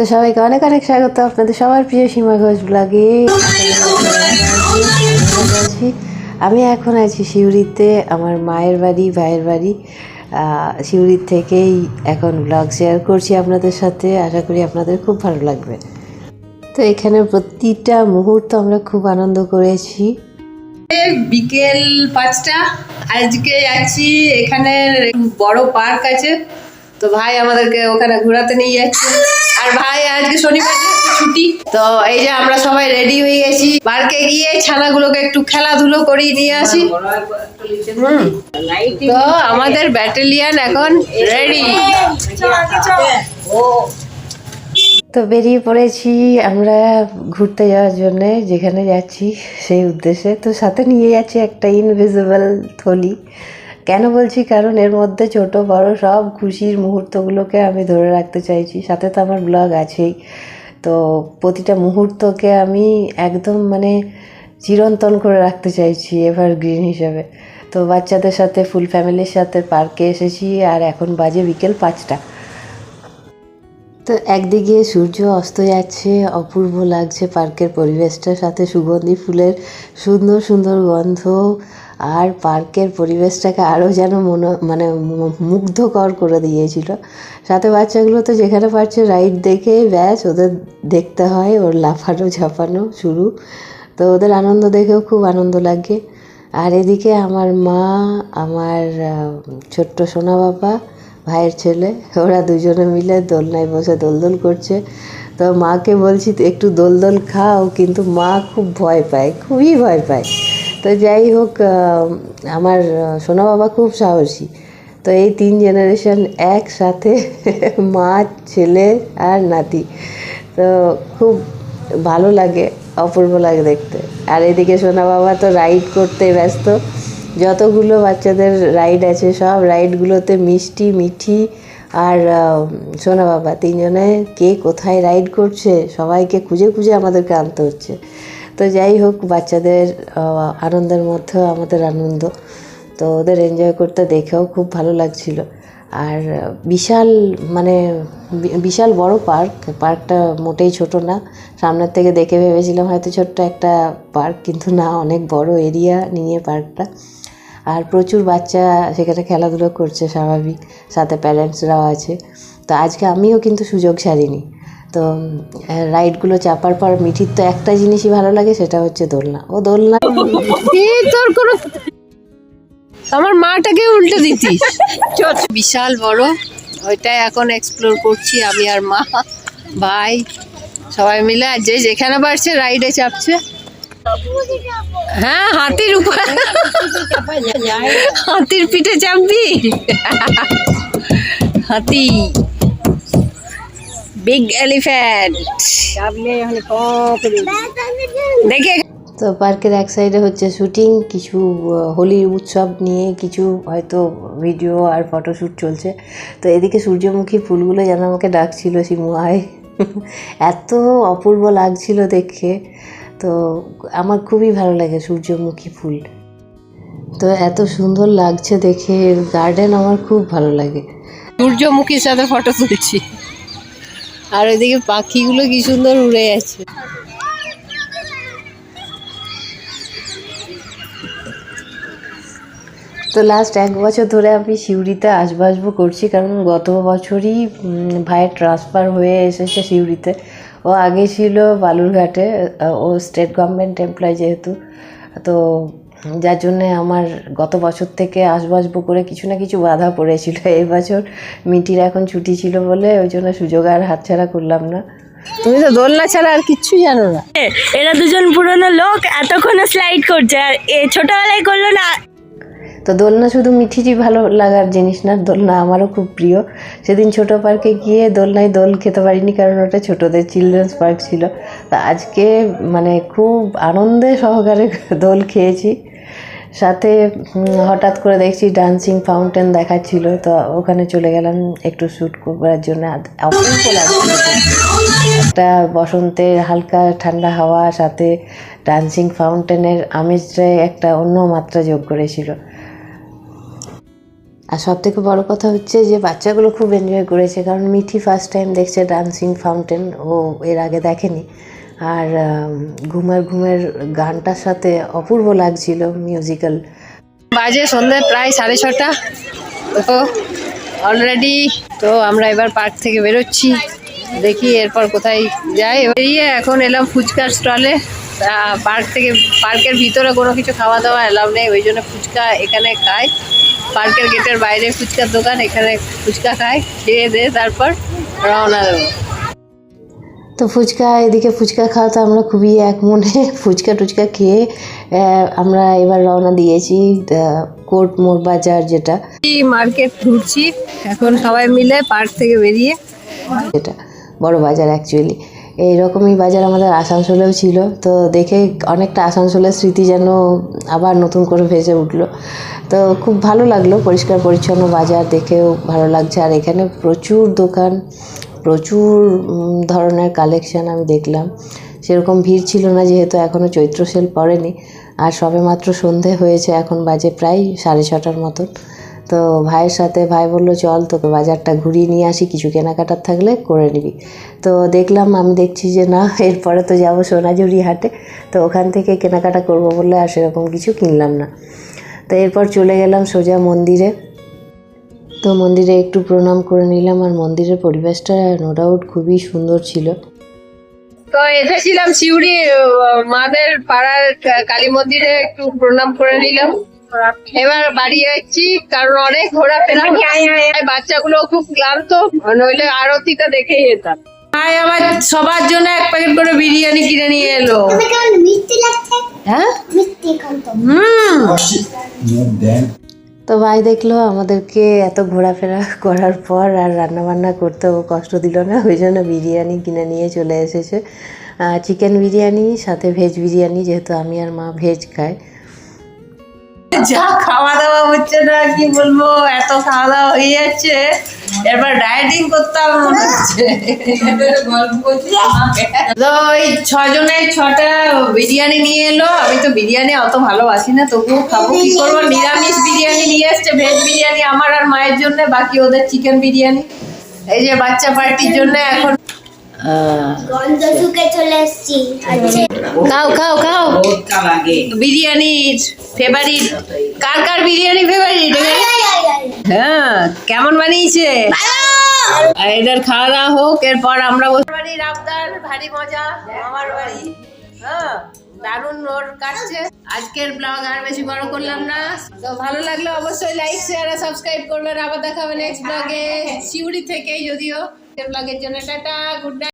তো সবাইকে অনেক অনেক স্বাগত আপনাদের সবার প্রিয় সীমা ঘোষ ব্লগে। আমি এখন আছি সিউড়িতে, আমার মায়ের বাড়ি, ভাইয়ের বাড়ি। সিউড়ির থেকেই এখন ব্লগ শেয়ার করছি আপনাদের সাথে, আশা করি আপনাদের খুব ভালো লাগবে। তো এখানে প্রতিটা মুহূর্ত আমরা খুব আনন্দ করেছি। বিকেল পাঁচটা, আজকে আছি এখানে বড় পার্ক আছে। তো ভাই আমাদেরকে ওখানে ঘোরাতে নিয়ে যাচ্ছে। আর ভাই, আজকে শনিবার ছুটি, তো এই যে আমরা সবাই রেডি হয়ে গেছি। পার্কে গিয়ে ছানাগুলোকে একটু খেলাধুলো করিয়ে নিয়ে আসি। তো আমাদের ব্যাটালিয়ান এখন রেডি তো বেরিয়ে পড়েছি আমরা ঘুরতে যাওয়ার জন্য, যেখানে যাচ্ছি সেই উদ্দেশ্যে। তো সাথে নিয়ে যাচ্ছি একটা ইনভিজিবল থলি। কেন বলছি? কারণ এর মধ্যে ছোট, বড় সব খুশির মুহূর্তগুলোকে আমি ধরে রাখতে চাইছি। সাথে তো আমার ব্লগ আছেই। তো প্রতিটা মুহূর্তকে আমি একদম মানে চিরন্তন করে রাখতে চাইছি এভারগ্রিন হিসাবে। তো বাচ্চাদের সাথে ফুল ফ্যামিলির সাথে পার্কে এসেছি আর এখন বাজে বিকেল পাঁচটা। তো একদিকে সূর্য অস্ত যাচ্ছে, অপূর্ব লাগছে পার্কের পরিবেশটার সাথে সুগন্ধি ফুলের সুন্দর সুন্দর গন্ধ। আর পার্কের পরিবেশটাকে আরও যেন মনো মানে মুগ্ধকর করে দিয়েছিল। সাথে বাচ্চাগুলো তো যেখানে পারছে রাইড দেখে, ব্যাস, ওদের দেখতে হয়, ওর লাফানো, ঝাপানো শুরু। তো ওদের আনন্দ দেখেও খুব আনন্দ লাগে। আর এদিকে আমার মা, আমার ছোট্ট সোনা বাবা, ভাইয়ের ছেলে, ওরা দুজনে মিলে দোলনায় বসে দোলদোল করছে। তো মাকে বলছি, একটু দোলদোল খাও। কিন্তু মা খুব ভয় পায়, খুবই ভয় পায়। তো যাই হোক আমার সোনা বাবা খুব সাহসী। তো এই তিন জেনারেশন একসাথে মা, ছেলে আর নাতি। তো খুব ভালো লাগে, অপূর্ব লাগে দেখতে। আর এদিকে সোনা বাবা তো রাইড করতে ব্যস্ত। যতগুলো বাচ্চাদের রাইড আছে, সব রাইডগুলোতে মিষ্টি, মিঠি আর সোনা বাবা। তিনজনে কে কোথায় রাইড করছে, সবাইকে খুঁজে খুঁজে আমাদেরকে আনতে হচ্ছে। তো যাই হোক, বাচ্চাদের আনন্দের মধ্যেও আমাদের আনন্দ। তো ওদের এনজয় করতে দেখেও খুব ভালো লাগছিল। আর বিশাল মানে বিশাল বড় পার্ক। পার্কটা মোটেই ছোট না। সামনের থেকে দেখে ভেবেছিলাম হয়তো ছোট্ট একটা পার্ক, কিন্তু না, অনেক বড় এরিয়া নিয়ে পার্কটা। আর প্রচুর বাচ্চা সেখানে খেলাধুলো করছে, স্বাভাবিক। সাথে প্যারেন্টসরাও আছে। তো আজকে আমিও কিন্তু সুযোগ ছাড়িনি। তো রাইডগুলো চাপার পর মিঠির তো একটা জিনিসই ভালো লাগে সেটা হচ্ছে দোলনা। ও দোলনা তোর কোনো আমার মাটাকে উল্টে দিতিস। বিশাল বড়। ওইটাই এখন এক্সপ্লোর করছি আমি আর মা ভাই সবাই মিলে। আর যে যেখানে পারছে রাইডে চাপছে। হ্যাঁ হাতির উপর হাতির পিঠে চাপবি? হাতি। বিগ এলিফ্যান্ট দেখে। তো পার্কের এক সাইডে হচ্ছে শুটিং কিছু হোলির উৎসব নিয়ে কিছু হয়তো ভিডিও আর ফটোশ্যুট চলছে। তো এদিকে সূর্যমুখী ফুলগুলো যেন আমাকে ডাকছিল সিমুয়ায় এত অপূর্ব লাগছিল দেখে। তো আমার খুবই ভালো লাগে সূর্যমুখী ফুল। তো এত সুন্দর লাগছে দেখে গার্ডেন আমার খুব ভালো লাগে। সূর্যমুখীর সাথে ফটো তুলছি। আর ওইদিকে পাখিগুলো কি সুন্দর উড়ে আছে তো লাস্ট এক বছর ধরে আমি সিউড়িতে আসব আসব করছি, কারণ গত বছরই ভাইয়ের ট্রান্সফার হয়ে এসেছে সিউড়িতে। ও আগে ছিল বালুরঘাটে ও স্টেট গভর্নমেন্ট এমপ্লয় যেহেতু, তো যার জন্যে আমার গত বছর থেকে আসব আসব করে কিছু না কিছু বাধা পড়েছিল। এই বছর মিটির এখন ছুটি ছিল বলে ওই জন্য সুযোগ আর হাতছাড়া করলাম না। তুমি তো দোলনা ছাড়া আর কিচ্ছু জানো না। এরা দুজন পুরনো লোক এতক্ষণে স্লাইড করছে। আর এ ছোটবেলায় করল না তো দোলনা শুধু মিঠিরই ভালো লাগার জিনিস না, দোলনা আমারও খুব প্রিয়। সেদিন ছোট পার্কে গিয়ে দোলনায় দোল খেতে পারিনি কারণ ওটা ছোটদের চিলড্রেন্স পার্ক ছিল। তা আজকে মানে খুব আনন্দে সহকারে দোল খেয়েছি। সাথে হঠাৎ করে দেখছি ডান্সিং ফাউন্টেন দেখাচ্ছিল, তো ওখানে চলে গেলাম একটু শ্যুট করার জন্য। একটা বসন্তের হালকা ঠান্ডা হাওয়া, সাথে ডান্সিং ফাউন্টেনের আমেজটাই একটা অন্য মাত্রা যোগ করেছিল। আর সব থেকে বড় কথা হচ্ছে যে বাচ্চাগুলো খুব এনজয় করেছে, কারণ মিঠি ফার্স্ট টাইম দেখছে ডান্সিং ফাউন্টেন ও এর আগে দেখেনি। আর ঘুমের ঘুমের গানটার সাথে অপূর্ব লাগছিল মিউজিক্যাল বাজে সন্ধ্যে প্রায় সাড়ে ছটা। তো অলরেডি তো আমরা এবার পার্ক থেকে বেরোচ্ছি। দেখি এরপর কোথায় যাই। বেরিয়ে এখন এলাম ফুচকার স্টলে পার্ক থেকে পার্কের ভিতরে কোনো কিছু খাওয়া দাওয়া এলাম নেই, ওই জন্য ফুচকা এখানে খাই। পার্কের গেটের বাইরে ফুচকার দোকান এখানে ফুচকা খাই খেয়ে দে তারপর রওনা দেবো। তো ফুচকা এদিকে ফুচকা খাওয়া তো আমরা খুবই এক মনে। ফুচকা টুচকা খেয়ে আমরা এবার রওনা দিয়েছি কোর্ট মোড় বাজার যেটা। মার্কেট ঘুরছি এখন সবাই মিলে পার্ক থেকে বেরিয়ে। যেটা বড় বাজার অ্যাকচুয়ালি এইরকমই বাজার আমাদের আসানসোলেও ছিল। তো দেখে অনেকটা আসানসোলের স্মৃতি যেন আবার নতুন করে ভেসে উঠল। তো খুব ভালো লাগল পরিষ্কার পরিচ্ছন্ন বাজার দেখেও ভালো লাগছে। আর এখানে প্রচুর দোকান, প্রচুর ধরনের কালেকশন আমি দেখলাম। সেরকম ভিড় ছিল না যেহেতু এখনও চৈত্র সেল পড়েনি। আর সবেমাত্র সন্ধে হয়েছে, এখন বাজে প্রায় সাড়ে ছটার মতন। তো ভাইয়ের সাথে ভাই বলল, চল তোকে বাজারটা ঘুরিয়ে নিয়ে আসি, কিছু কেনাকাটার থাকলে করে নিবি। তো দেখলাম, আমি দেখছি যে না, এরপরে তো যাব সোনাঝুরি হাটে। তো ওখান থেকে কেনাকাটা করব বলে আর সেরকম কিছু কিনলাম না। তো এরপর চলে গেলাম সোজা মন্দিরে। তো মন্দিরে একটু প্রণাম করে নিলাম, আর মন্দিরের পরিবেশটা নো ডাউট খুবই সুন্দর ছিল। তো এসেছিলাম শিউরি মাদের পাড়ার কালী মন্দিরে একটু প্রণাম করে নিলাম। এবার বাড়ি যাচ্ছি কারণ অনেক ঘোরাফেরা। বাচ্চাগুলো খুব ক্লান্ত। নইলে আরতিটা দেখেই যেতাম। ভাই আমার সবার জন্য এক প্যাকেট করে বিরিয়ানি কিনে নিয়ে এলো। কেমন মিষ্টি লাগছে? হ্যাঁ? মিষ্টি কত হুম। তো ভাই দেখল আমাদেরকে এত ঘোরাফেরা করার পর আর রান্না বান্না করতেও কষ্ট দিল না ওই জন্য বিরিয়ানি কিনে নিয়ে চলে এসেছে। চিকেন বিরিয়ানি সাথে ভেজ বিরিয়ানি যেহেতু আমি আর মা ভেজ খাই। যা খাওয়া দাওয়া হচ্ছে না, কি বলব? এত খাওয়া দাওয়া হয়ে যাচ্ছে। এরপর ডায়েটিং করতাম, মনে হচ্ছে। তো ওই ছজনের ছটা বিরিয়ানি নিয়ে এলো। আমি তো বিরিয়ানি অত ভালোবাসি না, তবুও খাব। কি করব? নিরামিষ বিরিয়ানি নিয়ে এসছে ভেজ বিরিয়ানি আমার আর মায়ের জন্য, বাকি ওদের চিকেন বিরিয়ানি। এই যে বাচ্চা পার্টির জন্য এখন আচ্ছা। খাও খাও খাও। বিরিয়ানির ফেভারিট কার কার বিরিয়ানি ফেভারিট হ্যাঁ কেমন বানিয়েছে? এদের খাওয়া দাওয়া হোক এরপর আমরা বসে বাড়ির আবদার ভারী মজা আমার বাড়ি। হ্যাঁ দারুণ ওর কাটছে। আজকের ব্লগ আর বেশি বড় করলাম না। তো ভালো লাগলে অবশ্যই লাইক শেয়ার আর সাবস্ক্রাইব করবেন। আবার দেখা হবে নেক্সট ব্লগে শিউড়ি থেকেই যদিও। ব্লগের জন্য টাটা গুড নাইট